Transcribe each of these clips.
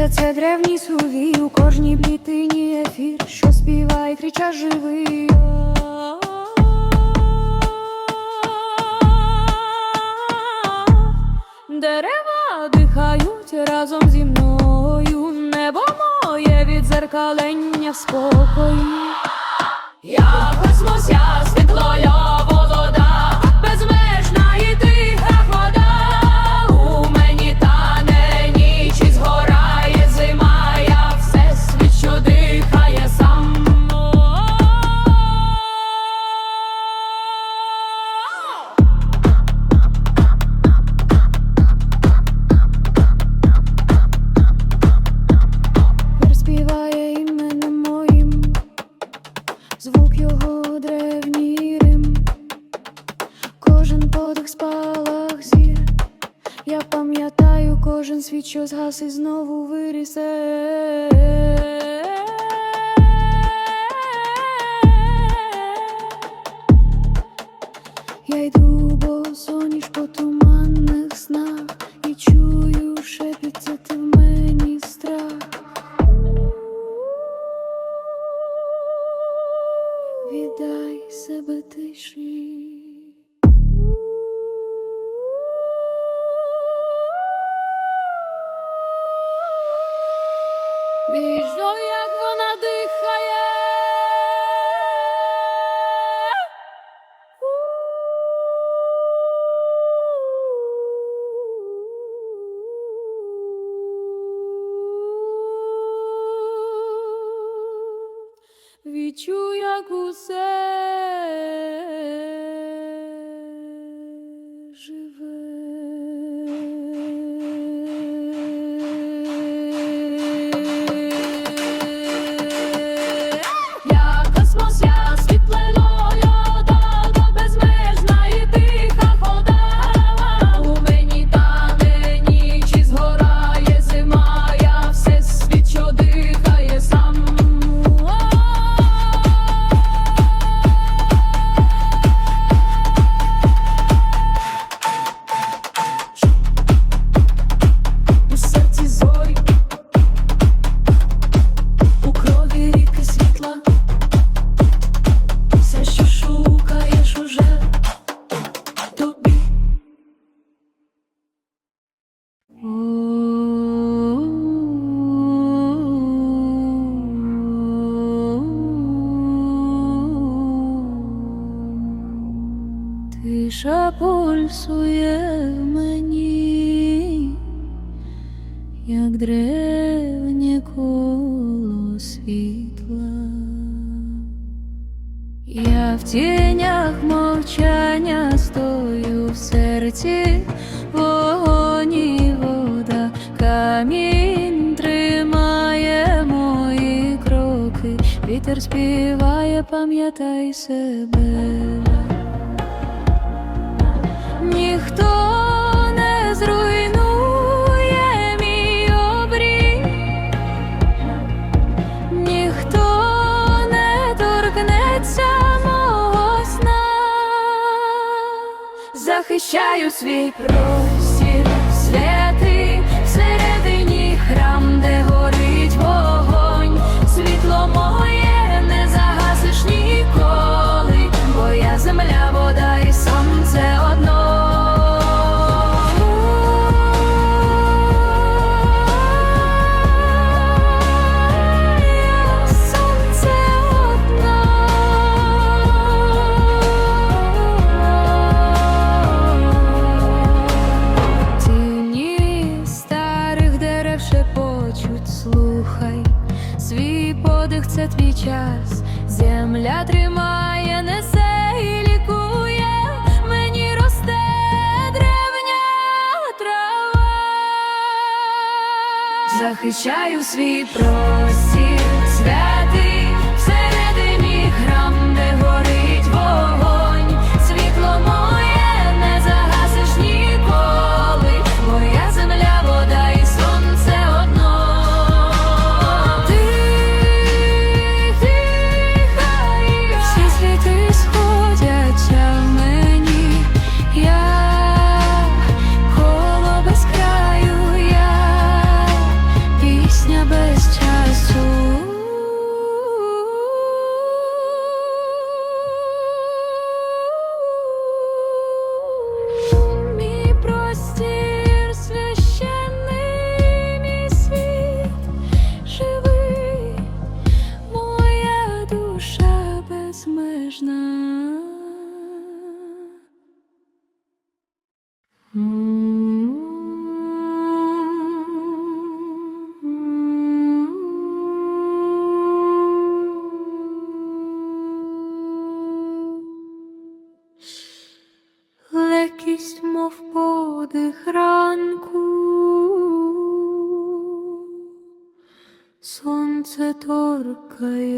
Все це древній сувій у кожній плітині ефір, що співає, крича живий. Дерева дихають разом зі мною, небо моє відзеркалення в спокою. Я космос, я світло. що згас і знову вирісе. Я в тінях мовчання стою в серці, вогоні вода, камінь тримає мої кроки, вітер співає, пам'ятай себе. Ніхто захищаю свій простір втрачаю світ. про. мов подих ранку, сонце торкає.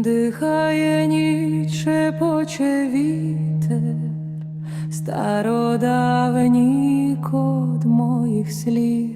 Дихає ніч, поче вітер, стародавній код моїх слів.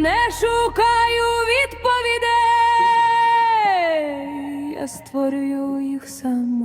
Не шукаю відповідей, я створюю їх сам.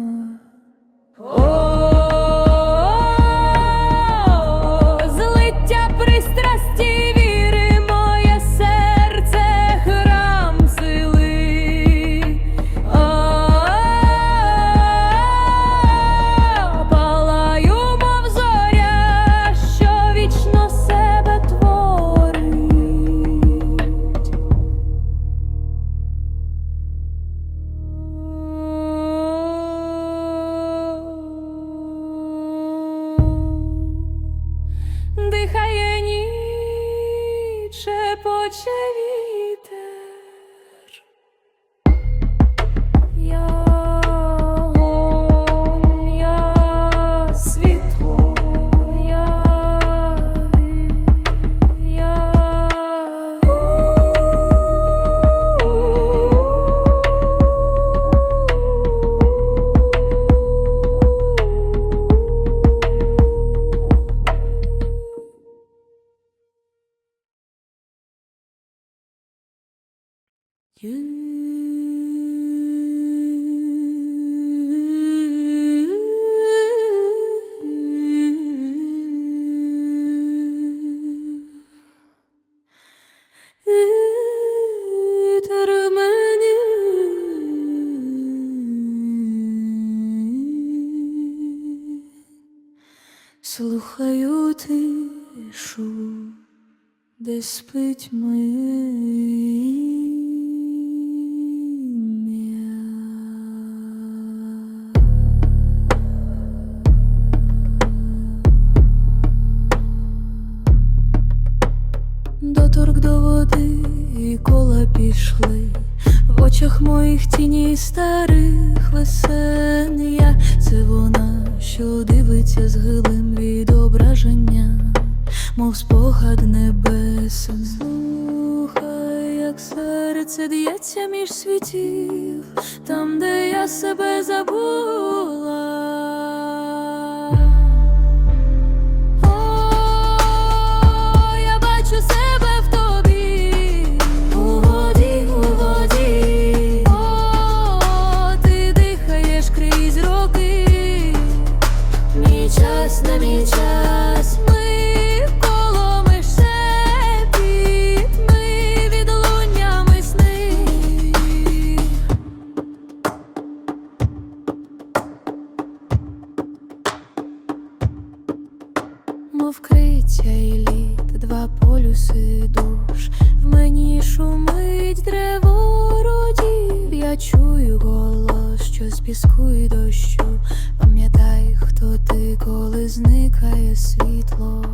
Е, Слухаю тишу, де спить моє. доторк до води і кола пішли, в очах моїх тіні старих весен я це вона, що дивиться з гилим відображення, мов спогад небесен. Слухай, як серце д'ється між світів, там, де я себе забула. риси душ, в мені шумить древо родів, я чую голос, що з піску і дощу. Пам'ятай, хто ти, коли зникає світло.